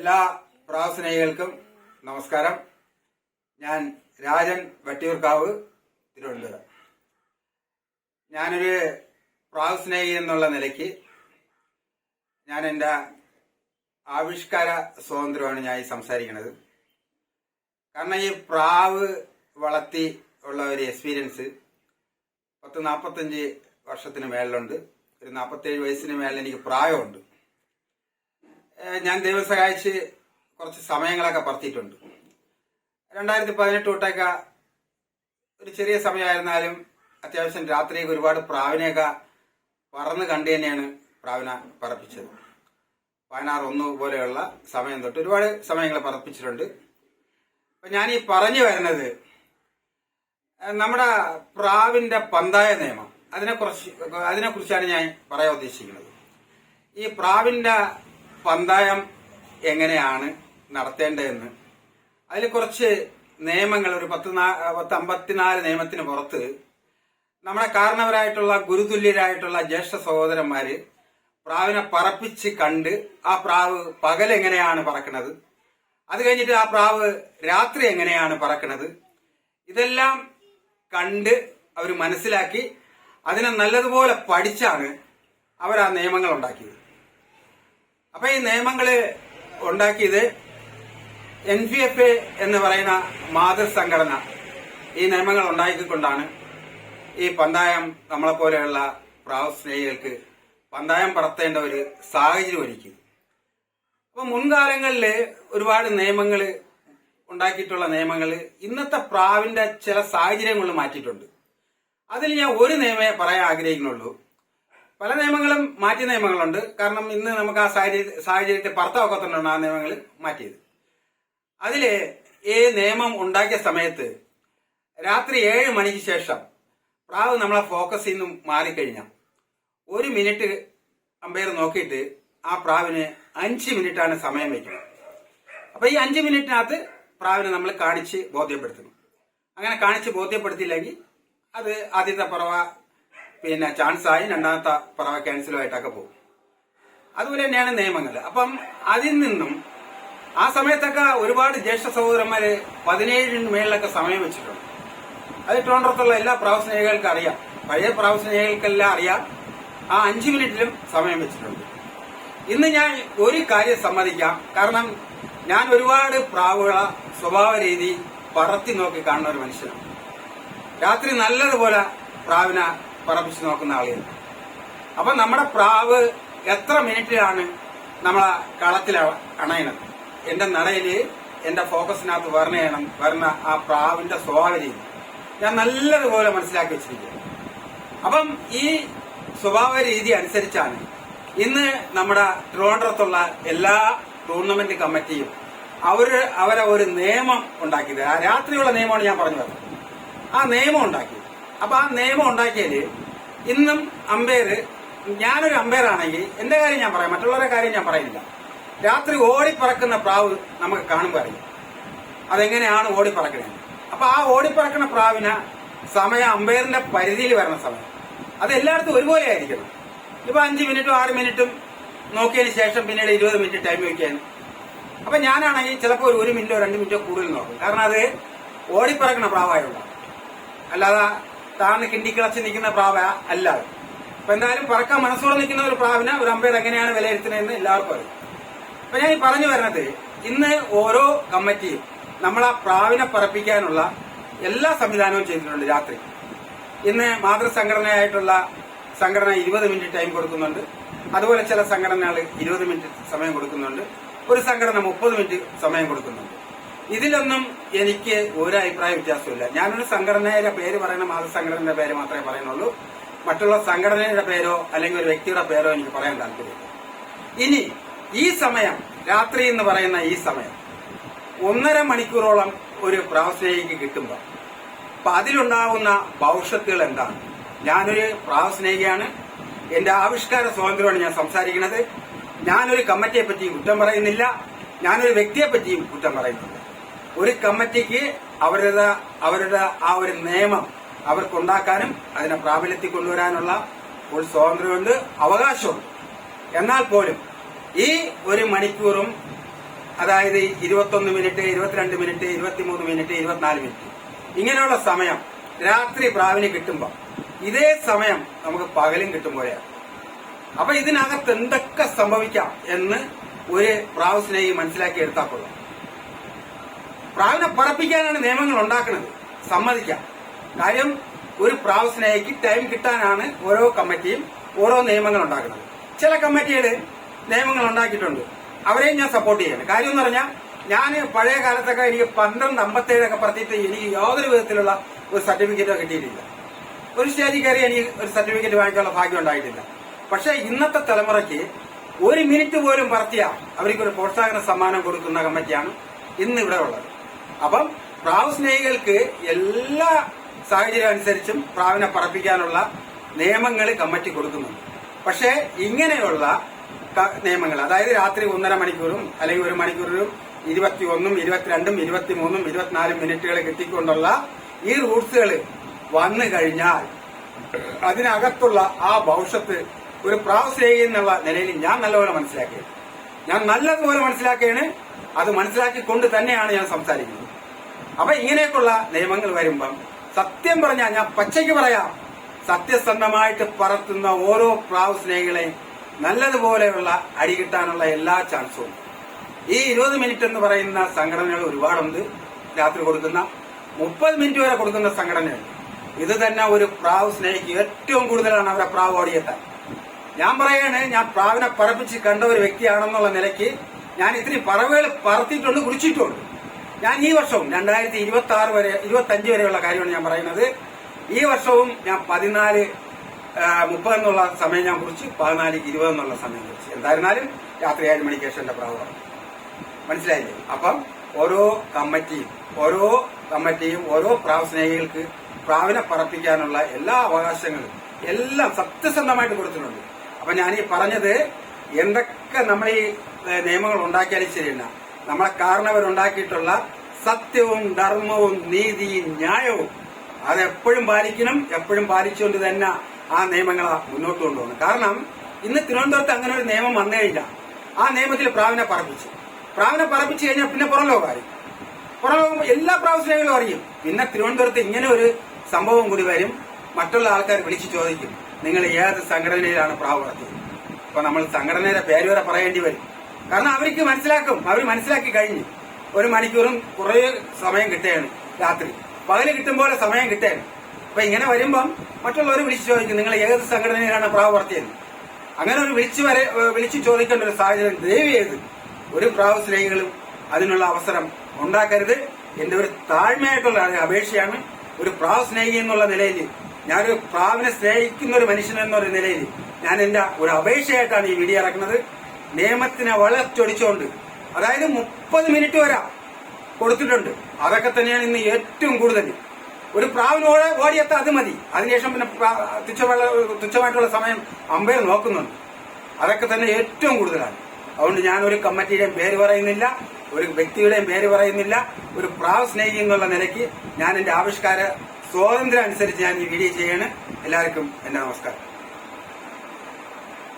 എല്ലാ പ്രാവസ്നേഹികൾക്കും നമസ്കാരം. ഞാൻ രാജൻ വട്ടിയൂർക്കാവ് തിരുവനന്തപുരം. ഞാനൊരു പ്രാവസ്നേഹി എന്നുള്ള നിലയ്ക്ക് ഞാൻ എന്റെ ആവിഷ്കാര സ്വാതന്ത്ര്യമാണ് ഞാൻ സംസാരിക്കുന്നത്. കാരണം ഈ പ്രാവ് വളർത്തി ഉള്ള ഒരു എക്സ്പീരിയൻസ് പത്ത് നാൽപ്പത്തഞ്ച് വർഷത്തിന് മേളിലുണ്ട്. ഒരു നാൽപ്പത്തേഴ് വയസ്സിന് മേളിൽ എനിക്ക് പ്രായമുണ്ട്. ഞാൻ ദൈവം സഹായിച്ച് കുറച്ച് സമയങ്ങളൊക്കെ പറത്തിയിട്ടുണ്ട്. രണ്ടായിരത്തി പതിനെട്ട് തൊട്ടൊക്കെ ഒരു ചെറിയ സമയമായിരുന്നാലും അത്യാവശ്യം രാത്രിയൊക്കെ ഒരുപാട് പ്രാവിനെയൊക്കെ പറന്ന് കണ്ടു തന്നെയാണ് പ്രാവിന പറപ്പിച്ചത്. പതിനാറ് ഒന്ന് പോലെയുള്ള സമയം തൊട്ട് ഒരുപാട് സമയങ്ങൾ പറപ്പിച്ചിട്ടുണ്ട്. അപ്പൊ ഞാൻ ഈ പറഞ്ഞു വരുന്നത് നമ്മുടെ പ്രാവിന്റെ പന്തായ നിയമം. അതിനെ അതിനെക്കുറിച്ച് അതിനെക്കുറിച്ചാണ് ഞാൻ പറയാൻ ഉദ്ദേശിക്കുന്നത്. ഈ പ്രാവിന്റെ പന്തായം എങ്ങനെയാണ് നടത്തേണ്ടതെന്ന്. അതിൽ കുറച്ച് നിയമങ്ങൾ ഒരു പത്ത് പത്ത് അമ്പത്തിനാല് നിയമത്തിന് പുറത്ത് നമ്മുടെ കാരണവരായിട്ടുള്ള ഗുരുതുല്യരായിട്ടുള്ള ജ്യേഷ്ഠ സഹോദരന്മാര് പ്രാവിനെ പറപ്പിച്ച് കണ്ട് ആ പ്രാവ് പകൽ എങ്ങനെയാണ് പറക്കുന്നത് അത് കഴിഞ്ഞിട്ട് ആ പ്രാവ് രാത്രി എങ്ങനെയാണ് പറക്കുന്നത് ഇതെല്ലാം കണ്ട് അവർ മനസ്സിലാക്കി അതിനെ നല്ലതുപോലെ പഠിച്ചാണ് അവർ ആ നിയമങ്ങൾ ഉണ്ടാക്കിയത്. അപ്പൊ ഈ നിയമങ്ങൾ ഉണ്ടാക്കിയത് എൻ പി എഫ് എന്ന് പറയുന്ന മാതൃ സംഘടന ഈ നിയമങ്ങൾ ഉണ്ടാക്കിക്കൊണ്ടാണ് ഈ പന്തായം നമ്മളെ പോലെയുള്ള പ്രാവ് സ്നേഹികൾക്ക് പന്തായം പറത്തേണ്ട ഒരു സാഹചര്യം ഒരുക്കി അപ്പൊ മുൻകാലങ്ങളിൽ ഒരുപാട് നിയമങ്ങൾ ഉണ്ടാക്കിയിട്ടുള്ള നിയമങ്ങൾ ഇന്നത്തെ പ്രാവിന്റെ ചില സാഹചര്യങ്ങളിൽ മാറ്റിയിട്ടുണ്ട്. അതിൽ ഞാൻ ഒരു നിയമേ പറയാൻ ആഗ്രഹിക്കുന്നുള്ളൂ. പല നിയമങ്ങളും മാറ്റിയ നിയമങ്ങളുണ്ട്. കാരണം ഇന്ന് നമുക്ക് ആ സാഹചര്യ സാഹചര്യത്തെ പറത്താവക്കത്തുണ്ടാണ് ആ നിയമങ്ങൾ മാറ്റിയത്. അതിൽ ഈ നിയമം ഉണ്ടാക്കിയ സമയത്ത് രാത്രി ഏഴ് മണിക്ക് ശേഷം പ്രാവ് നമ്മളെ ഫോക്കസിൽ നിന്നും മാറിക്കഴിഞ്ഞാൽ ഒരു മിനിറ്റ് അമ്പയർ നോക്കിയിട്ട് ആ പ്രാവിന് അഞ്ച് മിനിറ്റാണ് സമയം വയ്ക്കുന്നത്. അപ്പൊ ഈ അഞ്ച് മിനിറ്റിനകത്ത് പ്രാവിനെ നമ്മൾ കാണിച്ച് ബോധ്യപ്പെടുത്തണം അങ്ങനെ കാണിച്ച് ബോധ്യപ്പെടുത്തിയില്ലെങ്കിൽ അത് ആദ്യത്തെ പറവ പിന്നെ ചാൻസ് ആയി രണ്ടാമത്തെ പറവ ക്യാൻസലും ആയിട്ടൊക്കെ പോകും. അതുപോലെ തന്നെയാണ് നിയമങ്ങൾ. അപ്പം അതിൽ നിന്നും ആ സമയത്തൊക്കെ ഒരുപാട് ജ്യേഷ്ഠ സഹോദരന്മാര് പതിനേഴിന് മേളിലൊക്കെ സമയം വെച്ചിട്ടുണ്ട്. അത് ട്രോണ്ടത്തുള്ള എല്ലാ പ്രാവസ്നേഹികൾക്കും അറിയാം. പഴയ പ്രാവസ്നേഹികൾക്കെല്ലാം അറിയാം. ആ അഞ്ചു മിനിറ്റിലും സമയം വെച്ചിട്ടുണ്ട്. ഇന്ന് ഞാൻ ഒരു കാര്യം സമ്മതിക്കാം. കാരണം ഞാൻ ഒരുപാട് പ്രാവുകളെ സ്വഭാവ രീതി പറത്തി നോക്കി കാണുന്ന ഒരു മനുഷ്യനാണ്. രാത്രി നല്ലതുപോലെ പ്രാവിനെ പറപ്പിച്ച് നോക്കുന്ന ആളുകൾ. അപ്പൊ നമ്മുടെ പ്രാവ് എത്ര മിനിറ്റിലാണ് നമ്മളെ കളത്തിൽ അണയണത്? എന്റെ നടയിൽ എന്റെ ഫോക്കസിനകത്ത് വരണ ചെയ്യണം വരണ ആ പ്രാവിന്റെ സ്വഭാവരീതി ഞാൻ നല്ലതുപോലെ മനസ്സിലാക്കി വെച്ചിരിക്കുക അപ്പം ഈ സ്വഭാവ രീതി അനുസരിച്ചാണ് ഇന്ന് നമ്മുടെ ട്രിവാൻഡ്രത്തുള്ള എല്ലാ ടൂർണമെന്റ് കമ്മിറ്റിയും അവർ അവരെ ഒരു നിയമം ഉണ്ടാക്കിയത്. ആ രാത്രിയുള്ള നിയമമാണ് ഞാൻ പറഞ്ഞത്. ആ നിയമം ഉണ്ടാക്കി. അപ്പൊ ആ നിയമം ഉണ്ടാക്കിയത് ഇന്നും അമ്പയർ ഞാനൊരു അമ്പയർ ആണെങ്കിൽ എന്റെ കാര്യം ഞാൻ പറയാം മറ്റുള്ളവരുടെ കാര്യം ഞാൻ പറയുന്നില്ല രാത്രി ഓടിപ്പറക്കുന്ന പ്രാവ് നമുക്ക് കാണുമ്പോൾ അറിയാം. അതെങ്ങനെയാണ് ഓടിപ്പറക്കുന്നത് അപ്പൊ ആ ഓടിപ്പറക്കുന്ന പ്രാവിന് സമയം അമ്പയറിന്റെ പരിധിയിൽ വരുന്ന സമയം. അത് എല്ലായിടത്തും ഒരുപോലെ ആയിരിക്കണം. ഇപ്പൊ അഞ്ച് മിനിറ്റും ആറ് മിനിറ്റും നോക്കിയതിന് ശേഷം പിന്നീട് ഇരുപത് മിനിറ്റ് ടൈം വയ്ക്കാൻ. അപ്പൊ ഞാനാണെങ്കിൽ ചിലപ്പോൾ ഒരു മിനിറ്റോ രണ്ട് മിനിറ്റോ കൂടുതൽ നോക്കും. കാരണം അത് ഓടിപ്പറക്കുന്ന പ്രാവായുള്ള അല്ലാതെ താന്ന് കിണ്ടിക്കിളച്ച് നിൽക്കുന്ന പ്രാവ അല്ല അപ്പൊ എന്തായാലും പറക്കാൻ മനസ്സോടെ നിൽക്കുന്ന ഒരു പ്രാവിനെ ഒരു അമ്പയർ എങ്ങനെയാണ് വിലയിരുത്തുന്നതെന്ന് എല്ലാവർക്കും അറിയാം. അപ്പൊ ഞാൻ ഈ പറഞ്ഞു വരുന്നത് ഇന്ന് ഓരോ കമ്മിറ്റിയും ആ പ്രാവിനെ പറപ്പിക്കാനുള്ള എല്ലാ സംവിധാനവും ചെയ്തിട്ടുണ്ട് രാത്രി. ഇന്ന് മാതൃസംഘടനയായിട്ടുള്ള സംഘടന ഇരുപത് മിനിറ്റ് ടൈം കൊടുക്കുന്നുണ്ട്. അതുപോലെ ചില സംഘടനകൾ ഇരുപത് മിനിറ്റ് സമയം കൊടുക്കുന്നുണ്ട്. ഒരു സംഘടന മുപ്പത് മിനിറ്റ് സമയം കൊടുക്കുന്നുണ്ട്. ഇതിലൊന്നും എനിക്ക് ഒരു അഭിപ്രായ വ്യത്യാസമില്ല. ഞാനൊരു സംഘടനയുടെ പേര് പറയുന്ന മാതൃസംഘടനയുടെ പേര് മാത്രമേ പറയുന്നുള്ളൂ. മറ്റുള്ള സംഘടനയുടെ പേരോ അല്ലെങ്കിൽ ഒരു വ്യക്തിയുടെ പേരോ എനിക്ക് പറയാൻ താല്പര്യമില്ല. ഇനി ഈ സമയം രാത്രി എന്ന് പറയുന്ന ഈ സമയം ഒന്നര മണിക്കൂറോളം ഒരു പ്രാവസ്നേഹിക്ക് കിട്ടുമ്പോൾ അപ്പൊ അതിലുണ്ടാവുന്ന ഭവിഷ്യത്തുകൾ എന്താണ്? ഞാനൊരു പ്രാവസ്നേഹിയാണ് എന്റെ ആവിഷ്കാര സ്വാതന്ത്ര്യമാണ് ഞാൻ സംസാരിക്കുന്നത്. ഞാനൊരു കമ്മിറ്റിയെ പറ്റി കുറ്റം പറയുന്നില്ല. ഞാനൊരു വ്യക്തിയെ പറ്റിയും കുറ്റം പറയുന്നില്ല. ഒരു കമ്മിറ്റിക്ക് അവരുടെ അവരുടെ ആ ഒരു നിയമം അവർക്കുണ്ടാക്കാനും അതിനെ പ്രാബല്യത്തിൽ കൊണ്ടുവരാനുള്ള ഒരു സ്വാതന്ത്ര്യമുണ്ട് അവകാശമുണ്ട്. എന്നാൽ പോലും ഈ ഒരു മണിക്കൂറും അതായത് ഇരുപത്തൊന്ന് മിനിറ്റ് ഇരുപത്തിരണ്ട് മിനിറ്റ് ഇരുപത്തിമൂന്ന് മിനിറ്റ് ഇരുപത്തിനാല് മിനിറ്റ് ഇങ്ങനെയുള്ള സമയം രാത്രി പ്രാവിന് കിട്ടുമ്പോൾ ഇതേ സമയം നമുക്ക് പകലും കിട്ടും പോലെയാണ്. അപ്പൊ ഇതിനകത്ത് എന്തൊക്കെ സംഭവിക്കാം എന്ന് ഒരു പ്രാവ് സ്നേഹി മനസ്സിലാക്കി എടുത്താൽ കൊള്ളാം. പ്രാവിനെ പറപ്പിക്കാനാണ് നിയമങ്ങൾ ഉണ്ടാക്കുന്നത് സമ്മതിക്കാം. കാര്യം ഒരു പ്രാവ് സ്നേഹിക്ക് ടൈം കിട്ടാനാണ് ഓരോ കമ്മിറ്റിയും ഓരോ നിയമങ്ങൾ ഉണ്ടാക്കുന്നത്. ചില കമ്മിറ്റികൾ നിയമങ്ങൾ ഉണ്ടാക്കിയിട്ടുണ്ട്. അവരെയും ഞാൻ സപ്പോർട്ട് ചെയ്യാണ്. കാര്യം എന്ന് പറഞ്ഞാൽ ഞാൻ പഴയ കാലത്തൊക്കെ എനിക്ക് പന്ത്രണ്ട് അമ്പത്തേഴൊക്കെ പറത്തിയിട്ട് എനിക്ക് യാതൊരു വിധത്തിലുള്ള ഒരു സർട്ടിഫിക്കറ്റോ കിട്ടിയിട്ടില്ല. ഒരു സ്റ്റേജിൽ കയറി എനിക്ക് ഒരു സർട്ടിഫിക്കറ്റ് വാങ്ങിക്കാനുള്ള ഭാഗ്യം ഉണ്ടായിട്ടില്ല. പക്ഷേ ഇന്നത്തെ തലമുറയ്ക്ക് ഒരു മിനിറ്റ് പോലും പറത്തിയ അവർക്ക് ഒരു പ്രോത്സാഹന സമ്മാനം കൊടുക്കുന്ന കമ്മിറ്റിയാണ് ഇന്ന് ഇവിടെ ഉള്ളത്. അപ്പം പ്രാവ് സ്നേഹികൾക്ക് എല്ലാ സാഹചര്യം അനുസരിച്ചും പ്രാവിനെ പറപ്പിക്കാനുള്ള നിയമങ്ങൾ കമ്മിറ്റി കൊടുക്കുന്നുണ്ട്. പക്ഷേ ഇങ്ങനെയുള്ള നിയമങ്ങൾ അതായത് രാത്രി ഒന്നര മണിക്കൂറും അല്ലെങ്കിൽ ഒരു മണിക്കൂറിലും ഇരുപത്തി ഒന്നും ഇരുപത്തിരണ്ടും ഇരുപത്തിമൂന്നും ഇരുപത്തിനാലും മിനിറ്റുകൾ കിട്ടിക്കൊണ്ടുള്ള ഈ റൂട്ട്സുകൾ വന്നു കഴിഞ്ഞാൽ അതിനകത്തുള്ള ആ ഭവിഷ്യത്ത് ഒരു പ്രാവ് സ്നേഹി എന്നുള്ള നിലയിൽ ഞാൻ നല്ലപോലെ മനസ്സിലാക്കിയത്. ഞാൻ നല്ലതുപോലെ മനസ്സിലാക്കിയാണ്. അത് മനസ്സിലാക്കിക്കൊണ്ട് തന്നെയാണ് ഞാൻ സംസാരിക്കുന്നത്. അപ്പൊ ഇങ്ങനെയൊക്കെയുള്ള നിയമങ്ങൾ വരുമ്പം സത്യം പറഞ്ഞാൽ ഞാൻ പച്ചയ്ക്ക് പറയാം. സത്യസന്ധമായിട്ട് പറത്തുന്ന ഓരോ പ്രാവ് സ്നേഹികളെയും നല്ലതുപോലെയുള്ള അടി കിട്ടാനുള്ള എല്ലാ ചാൻസും ഈ ഇരുപത് മിനിറ്റ് എന്ന് പറയുന്ന സംഘടനകൾ ഒരുപാടുണ്ട്. രാത്രി കൊടുക്കുന്ന മുപ്പത് മിനിറ്റ് വരെ കൊടുക്കുന്ന സംഘടനയുണ്ട് ഇത് തന്നെ ഒരു പ്രാവ് സ്നേഹിക്ക് ഏറ്റവും കൂടുതലാണ് അവരെ പ്രാവ് ഓടിയെത്താൻ. ഞാൻ പറയാണ് ഞാൻ പ്രാവിനെ പറപ്പിച്ച് കണ്ട ഒരു വ്യക്തിയാണെന്നുള്ള നിലയ്ക്ക് ഞാൻ ഇത്തിരി പറവുകൾ പറത്തിയിട്ടുണ്ട് കുടിച്ചിട്ടുണ്ട്. ഞാൻ ഈ വർഷവും രണ്ടായിരത്തി ഇരുപത്തി ആറ് വരെ ഇരുപത്തി അഞ്ച് വരെയുള്ള കാര്യമാണ് ഞാൻ പറയുന്നത്. ഈ വർഷവും ഞാൻ പതിനാല് മുപ്പത് എന്നുള്ള സമയം ഞാൻ കുറിച്ച് പതിനാല് ഇരുപത് എന്നുള്ള സമയം കുറിച്ച്. എന്തായിരുന്നാലും രാത്രി ഏഴ് മണിക്ക് ശേഷം എന്റെ പ്രാവ് മനസ്സിലായില്ലേ? അപ്പം ഓരോ കമ്മിറ്റിയും ഓരോ കമ്മിറ്റിയും ഓരോ പ്രാവ് സ്നേഹികൾക്ക് പ്രാവിനെ പറപ്പിക്കാനുള്ള എല്ലാ അവകാശങ്ങളും എല്ലാം സത്യസന്ധമായിട്ട് കൊടുത്തിട്ടുണ്ട്. അപ്പൊ ഞാൻ ഈ പറഞ്ഞത് എന്തൊക്കെ നമ്മൾ ഈ നിയമങ്ങൾ ഉണ്ടാക്കിയാലും ശരിയല്ല. നമ്മളെ കാരണവരുണ്ടാക്കിയിട്ടുള്ള സത്യവും ധർമ്മവും നീതിയും ന്യായവും അതെപ്പോഴും പാലിക്കണം എപ്പോഴും പാലിച്ചുകൊണ്ട് തന്നെ ആ നിയമങ്ങളെ മുന്നോട്ട് കൊണ്ടുപോകണം. കാരണം ഇന്ന് തിരുവനന്തപുരത്ത് അങ്ങനെ ഒരു നിയമം വന്നു ആ നിയമത്തിൽ പ്രാവിനെ പറപ്പിച്ചു. പ്രാവിനെ പറപ്പിച്ചു കഴിഞ്ഞാൽ പിന്നെ പുറം ലോകമായി പുറം ലോകം എല്ലാ പ്രാവശ്യങ്ങളും അറിയും. പിന്നെ തിരുവനന്തപുരത്ത് ഇങ്ങനെ ഒരു സംഭവം കൂടി വരും. മറ്റുള്ള ആൾക്കാർ വിളിച്ചു ചോദിക്കും നിങ്ങൾ ഏത് സംഘടനയിലാണ് പ്രാവ് നടത്തിയത് അപ്പൊ നമ്മൾ സംഘടനയുടെ പേര് വരെ പറയേണ്ടി വരും. കാരണം അവർക്ക് മനസ്സിലാക്കും. അവർ മനസ്സിലാക്കി കഴിഞ്ഞു ഒരു മണിക്കൂറും കുറേ സമയം കിട്ടുകയാണ് രാത്രി. പകൽ കിട്ടുമ്പോൾ സമയം കിട്ടുകയാണ്. അപ്പൊ ഇങ്ങനെ വരുമ്പം മറ്റുള്ളവർ വിളിച്ചു ചോദിക്കും നിങ്ങൾ ഏത് സംഘടനയിലാണ് പ്രാവർത്തിയെന്ന് അങ്ങനെ ഒരു വിളിച്ചു വരെ വിളിച്ചു ചോദിക്കേണ്ട ഒരു സാഹചര്യം ദയവ് ചെയ്ത് ഒരു പ്രാവ് സ്നേഹികളും അതിനുള്ള അവസരം ഉണ്ടാക്കരുത്. എന്റെ ഒരു താഴ്മയായിട്ടുള്ള അപേക്ഷയാണ് ഒരു പ്രാവ് സ്നേഹി എന്നുള്ള നിലയിൽ ഞാനൊരു പ്രാവിനെ സ്നേഹിക്കുന്ന ഒരു മനുഷ്യൻ എന്നൊരു നിലയിൽ ഞാൻ എന്റെ ഒരു അപേക്ഷയായിട്ടാണ് ഈ വീഡിയോ ഇറക്കുന്നത്. നിയമത്തിനെ വളച്ചൊടിച്ചുകൊണ്ട് അതായത് മുപ്പത് മിനിറ്റ് വരെ കൊടുത്തിട്ടുണ്ട്. അതൊക്കെ തന്നെയാണ് ഇന്ന് ഏറ്റവും കൂടുതൽ. ഒരു പ്രാവിനോട് ഓടിയെത്ത അത് മതി. അതിനുശേഷം പിന്നെ തുച്ഛമായിട്ടുള്ള സമയം അമ്പയർ നോക്കുന്നുണ്ട്. അതൊക്കെ തന്നെ ഏറ്റവും കൂടുതലാണ്. അതുകൊണ്ട് ഞാൻ ഒരു കമ്മിറ്റിയുടെയും പേര് പറയുന്നില്ല ഒരു വ്യക്തിയുടെയും പേര് പറയുന്നില്ല ഒരു പ്രാവ് സ്നേഹി എന്നുള്ള നിലയ്ക്ക് ഞാൻ എന്റെ ആവിഷ്കാര സ്വാതന്ത്ര്യം അനുസരിച്ച് ഞാൻ ഈ വീഡിയോ ചെയ്യാണ്. എല്ലാവർക്കും എന്റെ നമസ്കാരം.